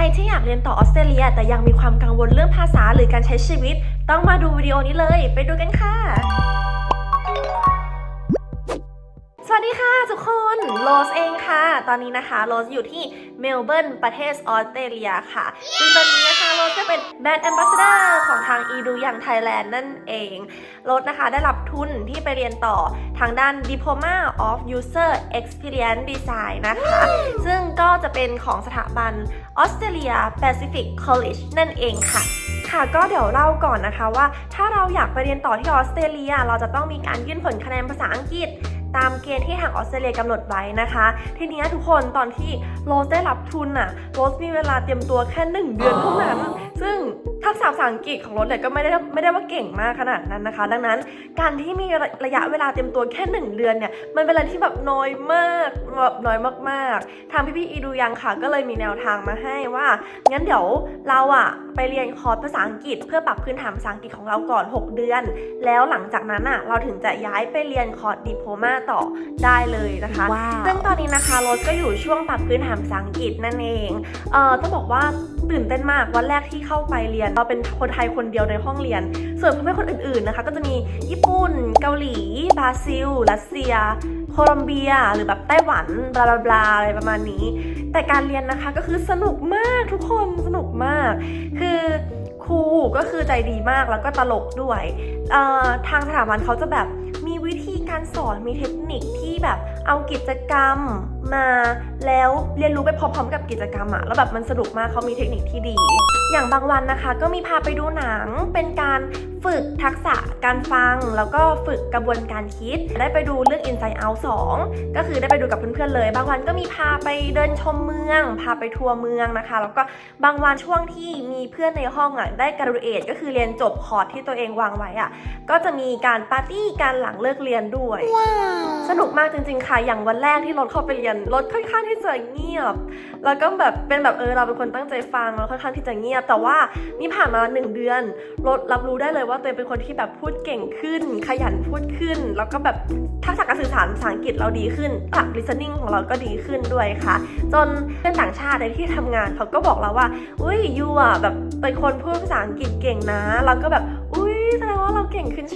รที่อยากเรียนต่อออสเตรเลีย แต่ยังมีความกังวลเรื่องภาษาหรือการใช้ชีวิต ต้องมาดูวิดีโอนี้เลย ไปดูกันค่ะ สวัสดีค่ะทุกคนโรสเองค่ะ ตอนนี้นะคะโรสอยู่ที่เมลเบิร์นประเทศออสเตรเลียค่ะซึ่งตอนนี้ นะคะโรสก็เป็นแบรนด์แอมบาสเดอร์ของทาง edu อย่างไทยแลนด์นั่นเองโรสนะคะได้รับทุนที่ไปเรียนต่อทางด้าน Diploma of User Experience Design นะคะ ซึ่งก็จะเป็นของสถาบัน Australia Pacific College นั่นเองค่ะค่ะก็เดี๋ยวเล่าก่อนนะคะว่า ถ้าเราอยากไปเรียนต่อที่ออสเตรเลีย เราจะต้องมีการยื่นผลคะแนนภาษาอังกฤษ ตามเกณฑ์ที่ทางออสเตรเลียกำหนดไว้นะคะ ทีนี้ทุกคนตอนที่โรสได้รับทุนน่ะโรสมีเวลาเตรียมตัวแค่หนึ่งเดือนเท่านั้น ซึ่งทักษะภา ษาอังกฤษของโรสเนี่ยก็ไม่ได้ไม่ได้ว่าเก่งมากขนาดนั้นนะคะ ดังนั้นการที่มีระยะเวลาเตรียมตัวแค่หนึ่งเดือนเนี่ยมันเป็นอะไรที่แบบน้อยมากแบบน้อยมากๆ ทางพี่ๆอีดูยังค่ะ ก็เลยมีแนวทางมาให้ว่า งั้นเดี๋ยวเราอะไปเรียนคอร์สภาษาอังกฤษ เพื่อปรับพื้นฐานภาษาอังกฤษของเราก่อน 6 เดือน แล้วหลังจากนั้นอะเราถึงจะย้ายไปเรียนคอร์สดิโพมาต่อได้เลยนะคะว้าวซึ่งตอนนี้นะคะโรสก็อยู่ช่วงปรับพื้นฐานภาษาอังกฤษนั่นเอง เอ่อต้องบอกว่า ตื่นเต้นมากวันแรกที่เข้าไปเรียน เราเป็นคนไทยคนเดียวในห้องเรียน ส่วนเพื่อนๆคนอื่นๆนะคะ ก็จะมีญี่ปุ่น เกาหลีบราซิล รัสเซีย โคลอมเบีย หรือแบบไต้หวันบลาบลาบลาอะไรประมาณนี้ แต่การเรียนนะคะก็คือสนุกมากทุกคนสนุกมาก คือครูก็คือใจดีมากแล้วก็ตลกด้วยทางสถาบันเขาจะแบบมีวิธีการสอนมีเทคนิคที่แบบ เอากิจกรรมมาแล้วเรียนรู้ไปพร้อมๆกับกิจกรรมอะแล้วแบบมันสนุกมากเขามีเทคนิคที่ดี อย่างบางวันนะคะก็มีพาไปดูหนังเป็นการฝึกทักษะการฟัง แล้วก็ฝึกกระบวนการคิด ได้ไปดูเรื่อง Inside Out 2 ก็คือได้ไปดูกับเพื่อนๆเลย บางวันก็มีพาไปเดินชมเมือง พาไปทัวร์เมืองนะคะ แล้วก็บางวันช่วงที่มีเพื่อนในห้องอะได้ graduate ก็คือเรียนจบคอร์สที่ตัวเองวางไว้อะก็จะมีการปาร์ตี้การหลังเลิกเรียนด้วย สนุกมากจริงๆค่ะ อย่างวันแรกที่รถเข้าไปเรียนรถค่อนข้างที่จะเงียบ แล้วก็แบบเป็นแบบเออเราเป็นคนตั้งใจฟังแล้วค่อนข้างที่จะเงียบแต่ว่านี่ผ่านมาหนึ่งเดือนรถรับรู้ได้เลยว่าตัวเองเป็นคนที่แบบพูดเก่งขึ้น ขยันพูดขึ้น แล้วก็แบบทักษะการสื่อสารภาษาอังกฤษเราดีขึ้นหลัก listening ของเราก็ดีขึ้นด้วยค่ะ จนเพื่อนต่างชาติในที่ทำงานเขาก็บอกเราว่า อุ้ยยูอะแบบเป็นคนพูดภาษาอังกฤษเก่งนะ เราก็แบบอุ้ยแสดงว่าเราเก่งขึ้น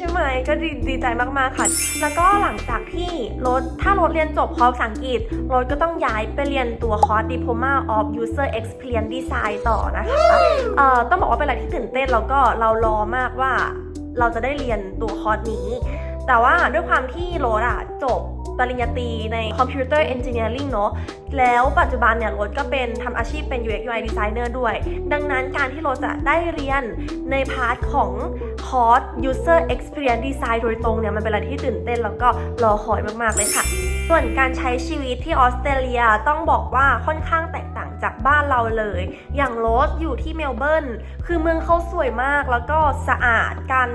ก็ดีดีใจมากๆค่ะ แล้วก็หลังจากที่รถถ้ารถเรียนจบคอร์สภาษาอังกฤษรถก็ต้องย้ายไปเรียนตัวคอร์ส Diploma of User Experience Design ต่อนะคะเอ่อต้องบอกว่าเป็นอะไรที่ตื่นเต้นแล้วก็เรารอมากว่าเราจะได้เรียนตัวคอร์สนี้ แต่ว่าด้วยความที่โรถอะจบ ปริญญาตรีในคอมพิวเตอร์เอนจิเนียริงเนาะแล้วปัจจุบันเนี่ยโรสก็เป็นทำอาชีพเป็น UX UI Designer ด้วย ดังนั้นการที่โรสจะได้เรียนในพาร์ทของคอร์ส User Experience Design โดยตรงเนี่ยมันเป็นอะไรที่ตื่นเต้นแล้วก็รอคอยมากๆเลยค่ะ ส่วนการใช้ชีวิตที่ออสเตรเลียต้องบอกว่าค่อนข้างแตก จากบ้านเราเลย อย่างโรสอยู่ที่เมลเบิร์นคือเมืองเขาสวยมากแล้วก็สะอาดการ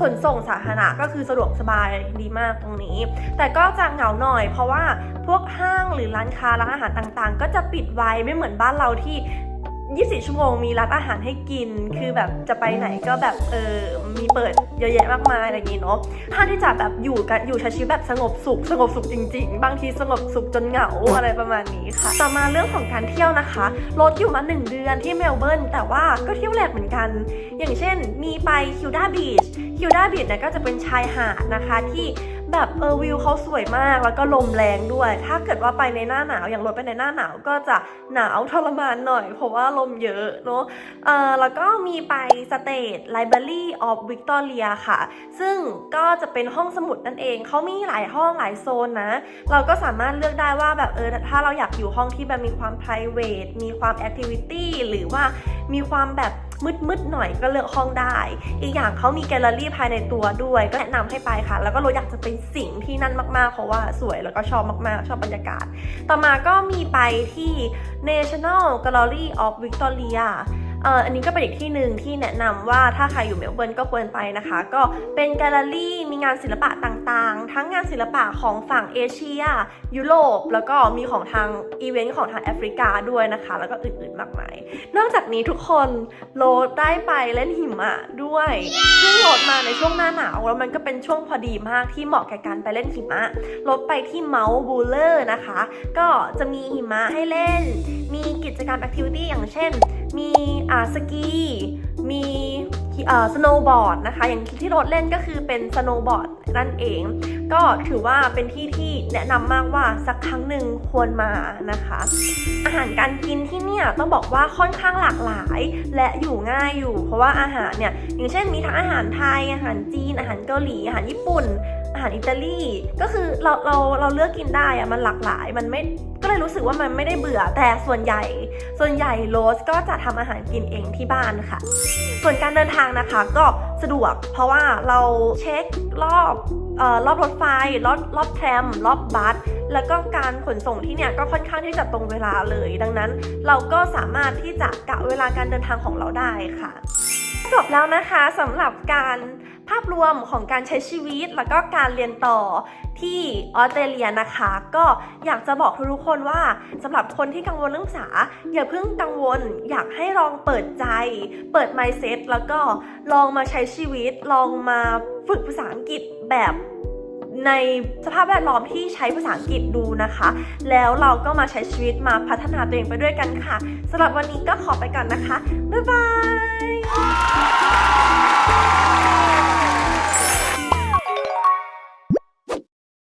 ขนส่งสาธารณะก็คือสะดวกสบายดีมากตรงนี้ แต่ก็จะเหงาหน่อยเพราะว่าพวกห้างหรือร้านค้าร้านอาหารต่างๆ ก็จะปิดไว้ไม่เหมือนบ้านเราที่ 24 ชั่วโมงมีร้านอาหารให้กิน คือแบบจะไปไหนก็แบบเออมีเปิดเยอะแยะมากมายอะไรอย่างงี้เนาะถ้าที่จะแบบอยู่กันอยู่ใช้ชีวิตแบบสงบสุข สงบสุขจริง ๆ บางทีสงบสุขจนเหงาอะไรประมาณนี้ค่ะต่อมาเรื่องของการเที่ยวนะคะรถอยู่มา 1 เดือนที่เมลเบิร์นแต่ว่าก็เที่ยวแหลกเหมือนกัน อย่างเช่น มีไปคิวดาบีชคิวดาบีชเนี่ยก็จะเป็นชายหาดนะคะที่ แบบเออวิวเขาสวยมากแล้วก็ลมแรงด้วย ถ้าเกิดว่าไปในหน้าหนาวอย่างรถไปในหน้าหนาวก็จะหนาวทรมานหน่อย เพราะว่าลมเยอะเนาะเออแล้วก็มีไป State Library of Victoria ค่ะ ซึ่งก็จะเป็นห้องสมุดนั่นเองเขามีหลายห้องหลายโซนนะ เราก็สามารถเลือกได้ว่าแบบเออถ้าเราอยากอยู่ห้องที่แบบมีความ private มีความ activity หรือว่ามีความแบบ มืดๆหน่อยก็เลือกห้องได้ อีกอย่างเขามีแกลเลอรี่ภายในตัวด้วย ก็แนะนำให้ไปค่ะ แล้วก็เราอยากจะไปสิ่งที่นั่นมากๆ เพราะว่าสวยแล้วก็ชอบมากๆ ชอบบรรยากาศ ต่อมาก็มีไปที่ National Gallery of Victoria อันนี้ก็เป็นอีกที่หนึ่งที่แนะนำว่าถ้าใครอยู่เมลเบิร์นก็ควรไปนะคะ ก็เป็นแกลเลอรี่มีงานศิลปะต่างๆ ทั้งงานศิลปะของฝั่งเอเชีย ยุโรป แล้วก็มีของทางอีเวนต์ของทางแอฟริกาด้วยนะคะ แล้วก็อื่นๆมากมาย นอกจากนี้ทุกคนโรดได้ไปเล่นหิมะด้วย ซึ่งโรดมาในช่วงหน้าหนาวแล้วมันก็เป็นช่วงพอดีมากที่เหมาะแก่การไปเล่นหิมะโรดไปที่เมาส์บูเลอร์นะคะ ก็จะมีหิมะให้เล่น มีกิจกรรมแอคทิวิตี้อย่างเช่น มีสกี มีเอ่อสโนว์บอร์ดนะคะ อย่างที่รดเล่นก็คือเป็นสโนว์บอร์ดนั่นเอง ก็ถือว่าเป็นที่ที่แนะนำมากว่าสักครั้งหนึ่งควรมานะคะ อาหารการกินที่เนี่ยต้องบอกว่าค่อนข้างหลากหลาย และอยู่ง่ายอยู่ เพราะว่าอาหารเนี่ยอย่างเช่นมีทั้งอาหารไทย อาหารจีน อาหารเกาหลี อาหารญี่ปุ่น อาหารอิตาลี ก็คือเราเราเราเลือกกินได้อะมันหลากหลาย มันไม่ เลยรู้สึกว่ามันไม่ได้เบื่อแต่ส่วนใหญ่ ส่วนใหญ่โรสก็จะทำอาหารกินเองที่บ้านค่ะ ส่วนการเดินทางนะคะก็สะดวก เพราะว่าเราเช็ครอบเอ่อรอบรถไฟรอบรอบแทรมรอบบัสแล้วก็การขนส่งที่เนี่ยก็ค่อนข้างที่จะตรงเวลาเลย ดังนั้นเราก็สามารถที่จะกะเวลาการเดินทางของเราได้ค่ะ จบแล้วนะคะสำหรับการภาพรวมของการใช้ชีวิตแล้วก็การเรียนต่อที่ออสเตรเลียนะคะ ก็อยากจะบอกทุกคนว่าสำหรับคนที่กังวลเรื่องภาษา อย่าเพิ่งกังวล อยากให้ลองเปิดใจ เปิด mindset แล้วก็ลองมาใช้ชีวิต ลองมาฝึกภาษาอังกฤษแบบ ในสภาพแวดล้อมที่ใช้ภาษาอังกฤษดูนะคะ แล้วเราก็มาใช้ชีวิตมาพัฒนาตัวเองไปด้วยกันค่ะสำหรับวันนี้ก็ขอไปก่อนนะคะ บ๊ายบาย